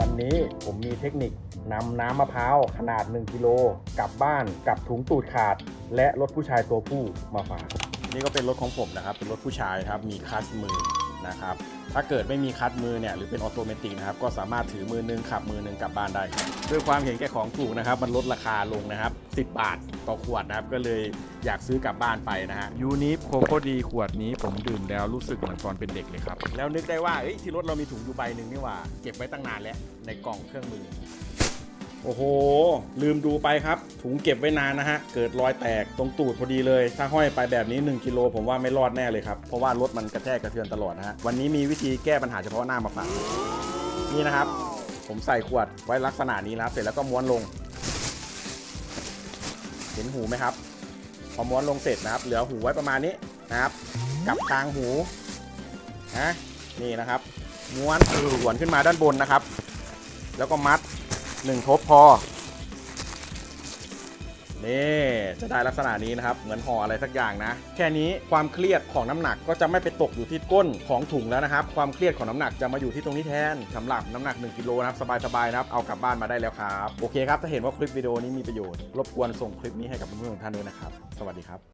วันนี้ผมมีเทคนิคนำน้ำมะพร้าวขนาด 1กิโลกลับบ้านกับถุงตูดขาด และรถผู้ชายตัวผู้มาฝากนี่ก็เป็นรถของผมนะครับ เป็นรถผู้ชายครับมีคัตมือนะครับ ถ้าเกิดไม่มีคัตมือเนี่ยหรือเป็นออโตเมติกนะครับ ก็สามารถถือมือหนึงขับมือหนึงกลับบ้านได้ ด้วยความเห็นแก่ของถูกนะครับ มันลดราคาลงนะครับ10 บาทต่อขวดนะครับ ก็เลยอยากซื้อกลับบ้านไปนะฮะ ยูนิฟโคโคดีขวดนี้ผมดื่มแล้วรู้สึกเหมือนตอนเป็นเด็กเลยครับ แล้วนึกได้ว่าเอ้ยที่รถเรามีถุงอยู่ใบหนึ่งนี่หว่า เก็บไว้ตั้งนานแล้ว ในกล่องเครื่องมือ โอ้โห ลืมดูไปครับ ถุงเก็บไว้นานนะฮะ เกิดรอยแตกตรงตูดพอดีเลย ถ้าห้อยไปแบบนี้ 1กิโลผมว่าไม่รอดแน่เลยครับ เพราะว่ารถมันกระแทกกระเทือนตลอดนะฮะ วันนี้มีวิธีแก้ปัญหาเฉพาะหน้ามาฝากนี่นะครับ ผมใส่ขวดไว้ลักษณะนี้นะครับ เสร็จแล้วก็ม้วนลงเห็นหูไหมครับ พอม้วนลงเสร็จนะครับ เหลือหูไว้ประมาณนี้นะครับ กับทางหูนะนี่นะครับ ม้วนหวนขึ้นมาด้านบนนะครับ แล้วก็มัดหนึ่งทบพอ นี่จะได้ลักษณะนี้นะครับ เหมือนห่ออะไรสักอย่างนะ แค่นี้ความเครียดของน้ำหนักก็จะไม่ไปตกอยู่ที่ก้นของถุงแล้วนะครับ ความเครียดของน้ำหนักจะมาอยู่ที่ตรงนี้แทนสำหรับน้ำหนัก 1กิโลนะครับสบายๆนะครับเอากลับบ้านมาได้แล้วครับโอเคครับถ้าเห็นว่าคลิปวิดีโอนี้มีประโยชน์รบกวนส่งคลิปนี้ให้กับเพื่อนๆของท่านด้วยนะครับ สวัสดีครับ